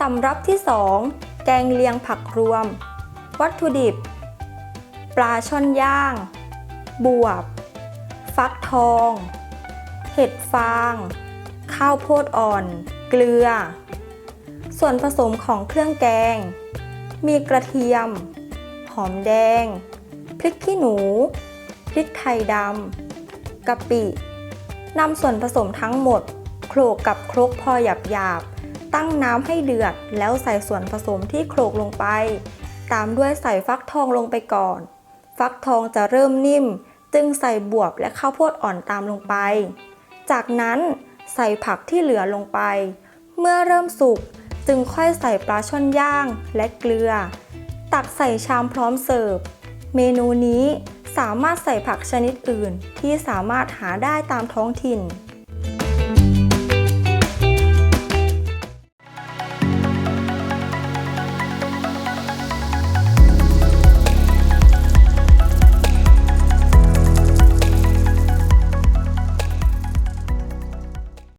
สำรับที่ 2 แกงเลียงผักรวม วัตถุดิบ ปลาช่อนย่าง บวบ ฟักทอง เห็ดฟาง ข้าวโพดอ่อน เกลือ ส่วนผสมของเครื่องแกง มีกระเทียม หอมแดง พริกขี้หนู พริกไทยดำกะปินำส่วนผสมทั้งหมดโขลกกับครกพอหยาบๆ ตั้งน้ำให้เดือด แล้วใส่ส่วนผสมที่โขลกลงไป ตามด้วยใส่ฟักทองลงไปก่อน ฟักทองจะเริ่มนิ่ม จึงใส่บวบและข้าวโพดอ่อนตามลงไป จากนั้นใส่ผักที่เหลือลงไป เมื่อเริ่มสุกจึงค่อยใส่ปลาช่อนย่างและเกลือ ตักใส่ชามพร้อมเสิร์ฟ เมนูนี้สามารถใส่ผักชนิดอื่นที่สามารถหาได้ตามท้องถิ่น